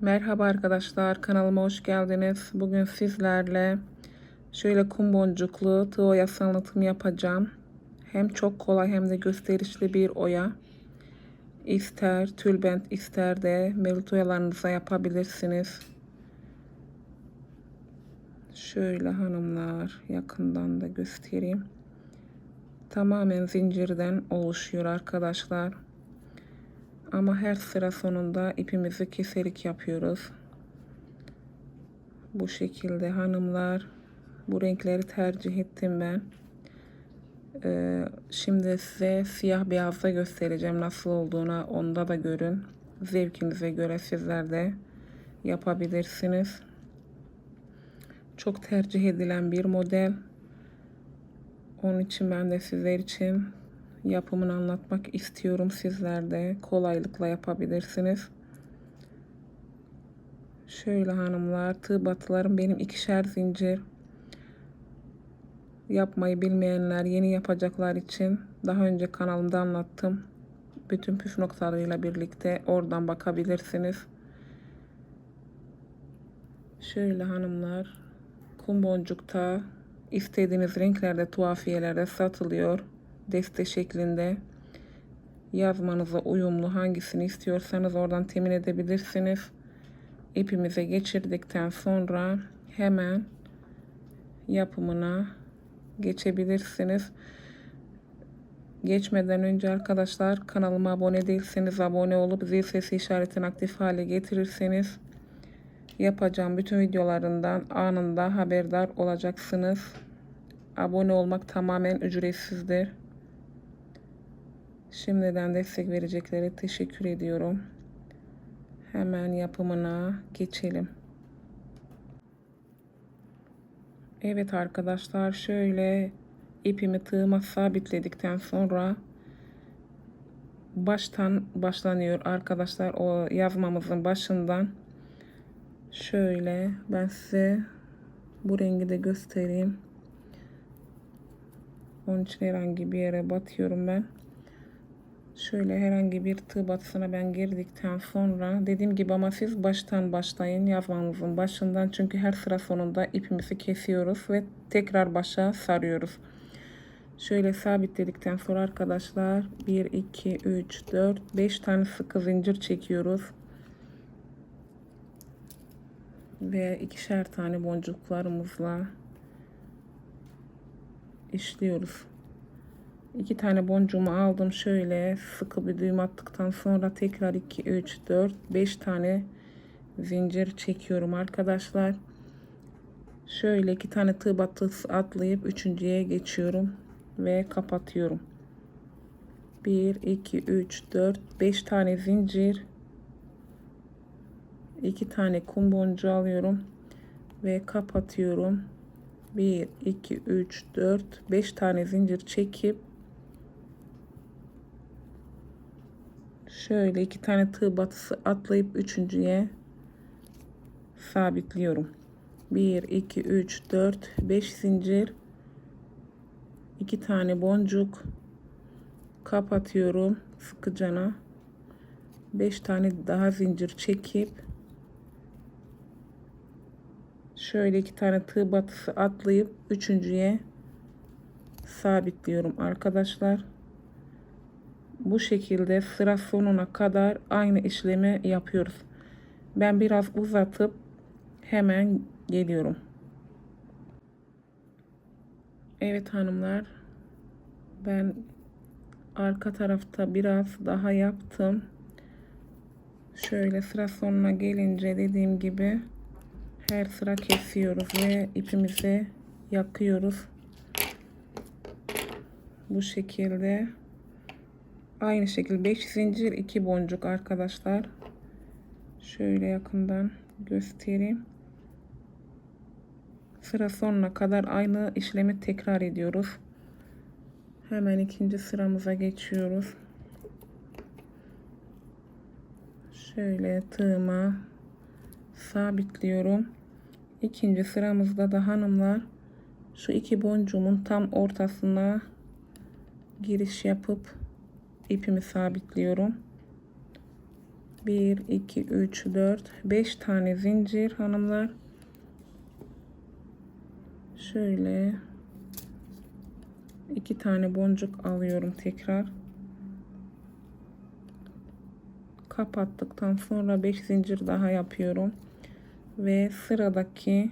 Merhaba arkadaşlar kanalıma hoş geldiniz. Bugün sizlerle şöyle kum boncuklu tığ oyası anlatımı yapacağım. Hem çok kolay hem de gösterişli bir oya. İster tülbent ister de melut oyalarınıza yapabilirsiniz. Şöyle hanımlar yakından da göstereyim. Tamamen zincirden oluşuyor arkadaşlar. Ama her sıra sonunda ipimizi keserek yapıyoruz. Bu şekilde hanımlar. Bu renkleri tercih ettim ben. Ee, şimdi size siyah beyazda göstereceğim nasıl olduğuna. Onda da görün. Zevkinize göre sizler de yapabilirsiniz. Çok tercih edilen bir model. Onun için ben de sizler için yapımını anlatmak istiyorum. Sizler de kolaylıkla yapabilirsiniz. Şöyle hanımlar, tığ batılarım benim ikişer zincir. Yapmayı bilmeyenler, yeni yapacaklar için daha önce kanalımda anlattım. Bütün püf noktalarıyla birlikte oradan bakabilirsiniz. Şöyle hanımlar, kum boncukta istediğiniz renklerde tuhafiyelerde satılıyor deste şeklinde yazmanıza uyumlu hangisini istiyorsanız oradan temin edebilirsiniz. İpimize geçirdikten sonra hemen yapımına geçebilirsiniz. Geçmeden önce arkadaşlar kanalıma abone değilseniz abone olup zil sesi işaretini aktif hale getirirseniz yapacağım bütün videolarından anında haberdar olacaksınız. Abone olmak tamamen ücretsizdir. Şimdiden destek verecekleri teşekkür ediyorum. Hemen yapımına geçelim. Evet arkadaşlar şöyle ipimi tığıma sabitledikten sonra baştan başlanıyor arkadaşlar o yazmamızın başından şöyle ben size bu rengi de göstereyim onun için herhangi bir yere batıyorum ben Şöyle herhangi bir tığ batısına ben girdikten sonra dediğim gibi ama siz baştan başlayın yazmanızın başından çünkü her sıra sonunda ipimizi kesiyoruz ve tekrar başa sarıyoruz. Şöyle sabitledikten sonra arkadaşlar 1 2 3 4 5 tane sıkı zincir çekiyoruz. Ve ikişer tane boncuklarımızla işliyoruz. İki tane boncuğumu aldım. Şöyle sıkı bir düğüm attıktan sonra tekrar 2 3 4 5 tane zincir çekiyorum arkadaşlar. Şöyle iki tane tığ batısı atlayıp üçüncüye geçiyorum ve kapatıyorum. 1 2 3 4 5 tane zincir iki tane kum boncuğu alıyorum ve kapatıyorum. 1 2 3 4 5 tane zincir çekip şöyle iki tane tığ batısı atlayıp üçüncüye sabitliyorum. 1 2 3 4 5 zincir. İki tane boncuk. Kapatıyorum sıkıcana. 5 tane daha zincir çekip şöyle iki tane tığ batısı atlayıp üçüncüye sabitliyorum arkadaşlar bu şekilde sıra sonuna kadar aynı işlemi yapıyoruz. Ben biraz uzatıp hemen geliyorum. Evet hanımlar. Ben arka tarafta biraz daha yaptım. Şöyle sıra sonuna gelince dediğim gibi her sıra kesiyoruz ve ipimizi yakıyoruz. Bu şekilde Aynı şekilde 5 zincir 2 boncuk arkadaşlar. Şöyle yakından göstereyim. Sıra sonuna kadar aynı işlemi tekrar ediyoruz. Hemen ikinci sıramıza geçiyoruz. Şöyle tığıma sabitliyorum. İkinci sıramızda da hanımlar şu iki boncuğumun tam ortasına giriş yapıp ipimi sabitliyorum. 1 2 3 4 5 tane zincir hanımlar. Şöyle iki tane boncuk alıyorum tekrar. Kapattıktan sonra 5 zincir daha yapıyorum. Ve sıradaki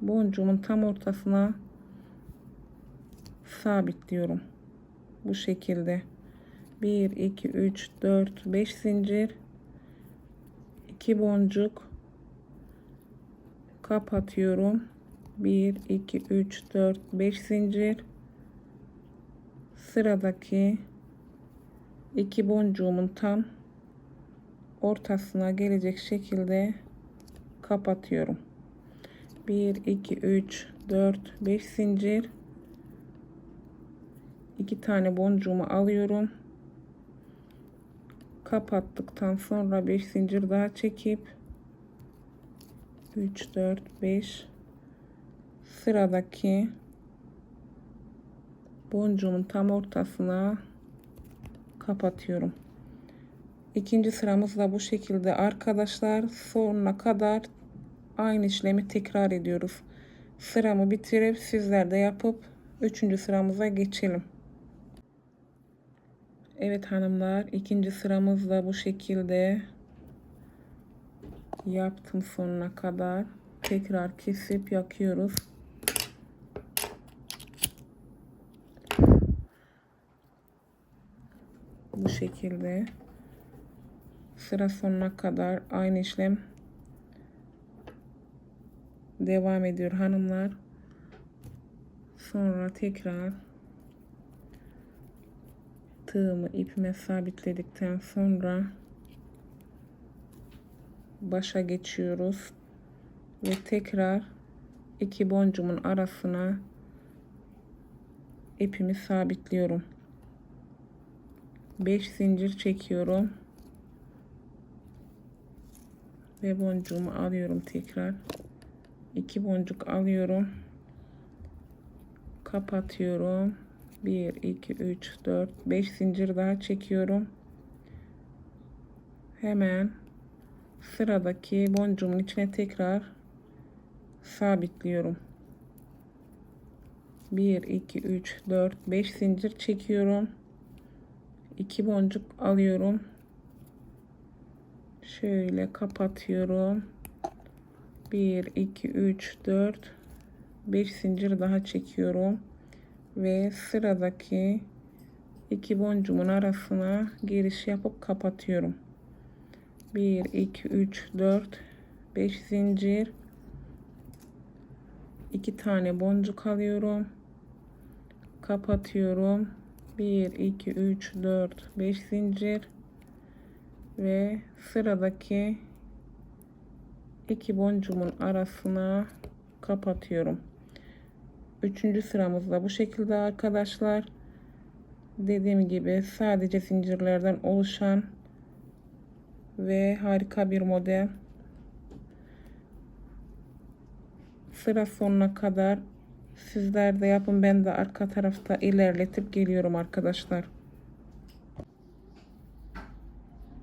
boncuğumun tam ortasına sabitliyorum. Bu şekilde 1 2 3 4 5 zincir. 2 boncuk. Kapatıyorum. 1 2 3 4 5 zincir. Sıradaki iki boncuğumun tam ortasına gelecek şekilde kapatıyorum. 1 2 3 4 5 zincir. İki tane boncuğumu alıyorum kapattıktan sonra 5 zincir daha çekip 3 4 5 sıradaki boncuğumun tam ortasına kapatıyorum. İkinci sıramız da bu şekilde arkadaşlar sonuna kadar aynı işlemi tekrar ediyoruz. Sıramı bitirip sizler de yapıp üçüncü sıramıza geçelim. Evet hanımlar ikinci sıramız da bu şekilde yaptım sonuna kadar tekrar kesip yakıyoruz. Bu şekilde sıra sonuna kadar aynı işlem devam ediyor hanımlar. Sonra tekrar tığımı ipime sabitledikten sonra başa geçiyoruz ve tekrar iki boncuğumun arasına ipimi sabitliyorum. 5 zincir çekiyorum ve boncuğumu alıyorum tekrar. İki boncuk alıyorum kapatıyorum 1 2 3 4 5 zincir daha çekiyorum. Hemen sıradaki boncuğumun içine tekrar sabitliyorum. 1 2 3 4 5 zincir çekiyorum. 2 boncuk alıyorum. Şöyle kapatıyorum. 1 2 3 4 5 zincir daha çekiyorum ve sıradaki iki boncuğumun arasına giriş yapıp kapatıyorum. 1 2 3 4 5 zincir. İki tane boncuk alıyorum. Kapatıyorum. 1 2 3 4 5 zincir. Ve sıradaki iki boncuğumun arasına kapatıyorum üçüncü sıramızda bu şekilde arkadaşlar. Dediğim gibi sadece zincirlerden oluşan ve harika bir model. Sıra sonuna kadar sizler de yapın. Ben de arka tarafta ilerletip geliyorum arkadaşlar.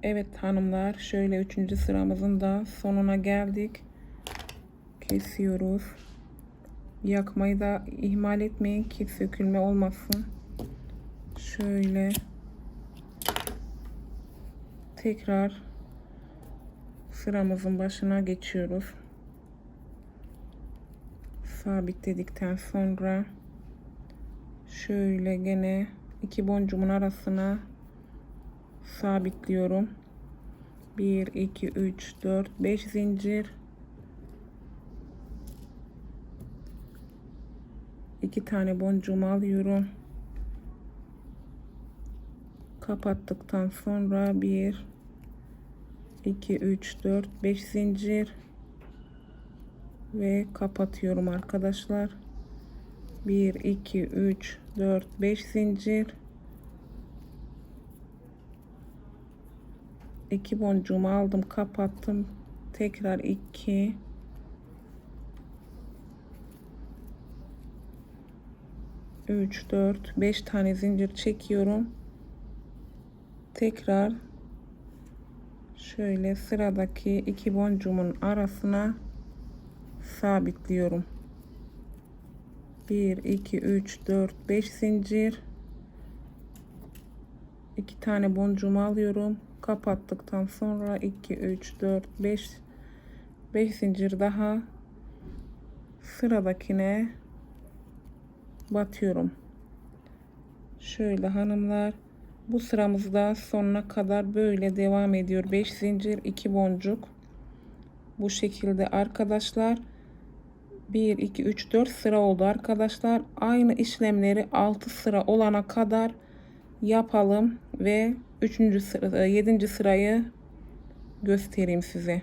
Evet hanımlar şöyle üçüncü sıramızın da sonuna geldik. Kesiyoruz yakmayı da ihmal etmeyin ki sökülme olmasın. Şöyle tekrar sıramızın başına geçiyoruz. Sabitledikten sonra şöyle gene iki boncuğumun arasına sabitliyorum. 1 2 3 4 5 zincir iki tane boncuğumu alıyorum. Kapattıktan sonra 1 2 3 4 5 zincir ve kapatıyorum arkadaşlar. 1 2 3 4 5 zincir. İki boncuğumu aldım kapattım. Tekrar 2 3 4 5 tane zincir çekiyorum tekrar şöyle sıradaki iki boncuğumun arasına sabitliyorum. 1 2 3 4 5 zincir. 2 tane boncuğumu alıyorum. Kapattıktan sonra 2 3 4 5 5 zincir daha sıradakine batıyorum. Şöyle hanımlar bu sıramızda sonuna kadar böyle devam ediyor. 5 zincir 2 boncuk. Bu şekilde arkadaşlar 1 2 3 4 sıra oldu arkadaşlar. Aynı işlemleri 6 sıra olana kadar yapalım ve 3. sıra 7. sırayı göstereyim size.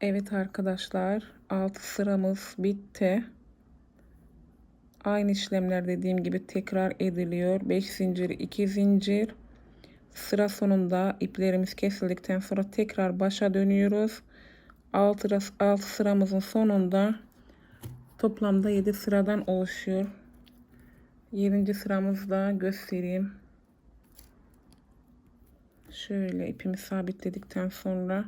Evet arkadaşlar 6 sıramız bitti. Aynı işlemler dediğim gibi tekrar ediliyor. 5 zincir 2 zincir. Sıra sonunda iplerimiz kesildikten sonra tekrar başa dönüyoruz. 6, 6 sıramızın sonunda toplamda 7 sıradan oluşuyor. 7. sıramızda göstereyim. Şöyle ipimi sabitledikten sonra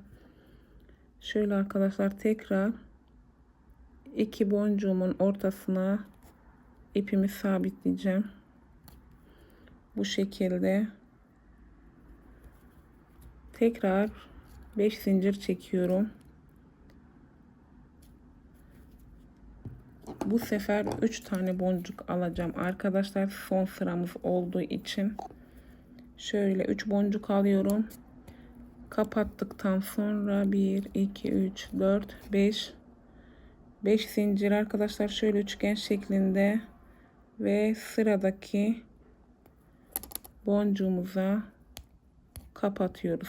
şöyle arkadaşlar tekrar iki boncuğumun ortasına ipimi sabitleyeceğim. Bu şekilde tekrar 5 zincir çekiyorum. Bu sefer 3 tane boncuk alacağım. Arkadaşlar son sıramız olduğu için şöyle 3 boncuk alıyorum. Kapattıktan sonra 1 2 3 4 5 5 zincir arkadaşlar şöyle üçgen şeklinde ve sıradaki boncuğumuza kapatıyoruz.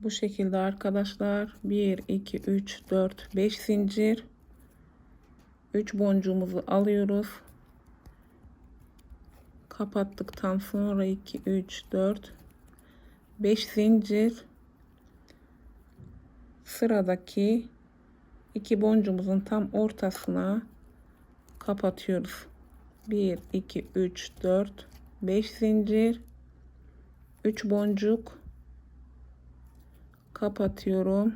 Bu şekilde arkadaşlar 1 2 3 4 5 zincir 3 boncuğumuzu alıyoruz. Kapattıktan sonra 2 3 4 5 zincir sıradaki iki boncuğumuzun tam ortasına kapatıyoruz. 1 2 3 4 5 zincir 3 boncuk kapatıyorum.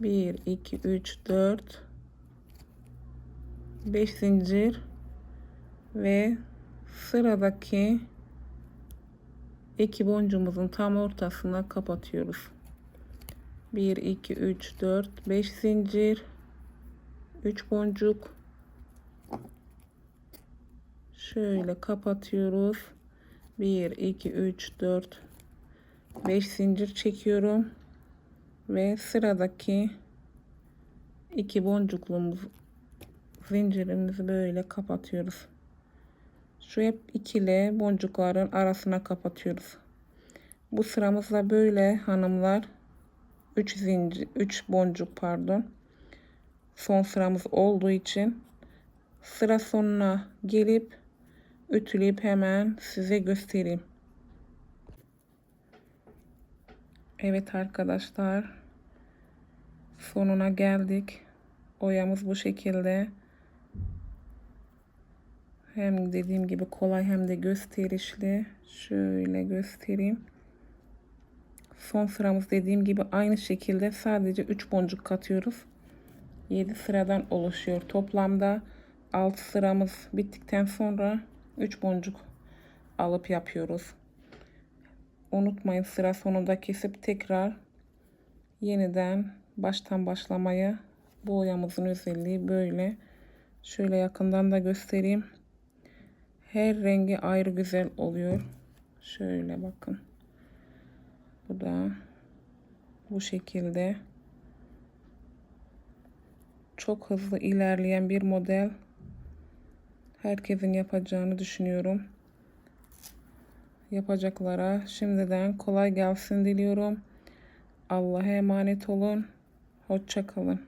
1 2 3 4 5 zincir ve sıradaki iki boncuğumuzun tam ortasına kapatıyoruz. 1 2 3 4 5 zincir. 3 boncuk. Şöyle kapatıyoruz. 1 2 3 4 5 zincir çekiyorum. Ve sıradaki iki boncukluğumuz zincirimizi böyle kapatıyoruz. Şu hep ikili boncukların arasına kapatıyoruz. Bu sıramızda böyle hanımlar 3 zincir 3 boncuk pardon son sıramız olduğu için sıra sonuna gelip ütüleyip hemen size göstereyim. Evet arkadaşlar sonuna geldik. Oyamız bu şekilde. Hem dediğim gibi kolay hem de gösterişli. Şöyle göstereyim. Son sıramız dediğim gibi aynı şekilde sadece 3 boncuk katıyoruz. 7 sıradan oluşuyor. Toplamda 6 sıramız bittikten sonra 3 boncuk alıp yapıyoruz. Unutmayın sıra sonunda kesip tekrar yeniden baştan başlamayı. Bu boyamızın özelliği böyle. Şöyle yakından da göstereyim. Her rengi ayrı güzel oluyor. Şöyle bakın. Bu da bu şekilde çok hızlı ilerleyen bir model. Herkesin yapacağını düşünüyorum. Yapacaklara şimdiden kolay gelsin diliyorum. Allah'a emanet olun. Hoşça kalın.